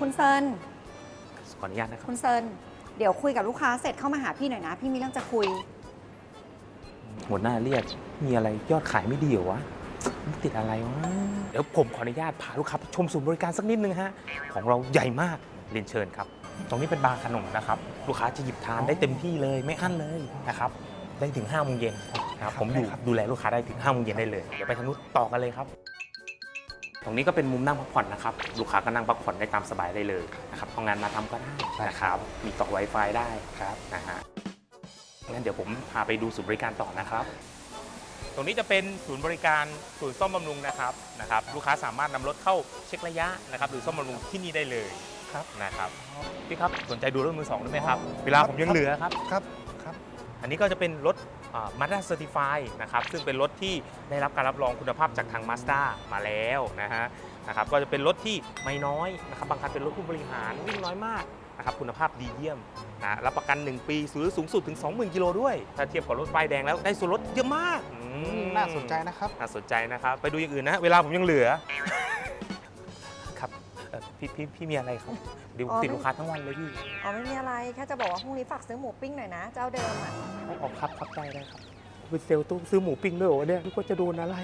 คุณเซินขออนุญาตนะครับคุณเซินเดี๋ยวคุยกับลูกค้าเสร็จเข้ามาหาพี่หน่อยนะ พี่มีเรื่องจะคุย หัวหน้าเรียกมีอะไรยอดขายไม่ดีเหรอวะมันติดอะไรวะเดี๋ยวผมขออนุญาตพาลูกค้าไปชมศูนย์บริการสักนิดนึงฮะของเราใหญ่มากเรียนเชิญครับ ตรงนี้เป็นบาร์ขนมนะครับ ลูกค้าจะหยิบทานได้เต็มที่เลยไม่อั้นเลยนะครับได้ถึง5้าโมงเย็นนะครับผมอยู่ดูแลลูกค้าได้ถึง5้าโมงเย็นได้เลยเดี๋ยวไปทางนู้นต่อกันเลยครับต รงนี้ก็เป็นมุมนั่งพักผ่อนนะครับ ลูกค้าก็นั่งพักผ่อนได้ตามสบายได้เลยนะครับเอางานมาทำก็ได้นะครับ มีต่อ Wi-Fi ได้ครับนะฮะงั้นเดี๋ยวผมพาไปดูศูนย์บริการต่อนะครับ ตรงนี้จะเป็นศูนย์บริการศูนย์ซ่อมบำรุงนะครับนะครับ ลูกค้าสามารถนำรถเข้าเช็คระยะนะครับหรือซ่อมบำรุงที่นี่ได้เลยครับนะครับพี่ครับสนใจดูรถมือสองด้วยไหมครับ เวลาผมยังเหลือครับครับครับ อันนี้ก็จะเป็นรถมาด้าเซอร์ติฟายนะครับซึ่งเป็นรถที่ได้รับการรับรองคุณภาพจากทาง Mazda มาแล้วนะฮะนะครับก็จะเป็นรถที่ไม่น้อยนะครับบางคันเป็นรถผู้บริหารวิ่งน้อยมากนะครับคุณภาพดีเยี่ยมนะรับประกัน 1 ปีซื้อสูงสุดถึง 20,000กิโลด้วย ถ้าเทียบกับรถป้ายแดงแล้วได้ส่วนลดเยอะมากอืมน่าสนใจนะครับน่าสนใจนะครับ ไปดูอย่างอื่นนะ เวลาผมยังเหลือครับเอ่อ พี่พี่พี่มีอะไรครับเดี๋ยวอ๋อติดลูกค้าทั้งวันเลยพี่อ๋อไม่มีอะไรแค่จะบอกว่าพรุ่งนี้ฝากซื้อหมูปิ้งหน่อยนะ เจ้าเดิมอะ ออกครับครับได้ได้ครับเป็นเซลล์ตู้ซื้อหมูปิ้งด้วยเหรอวะเนี่ยนึกว่าจะโดนอะไร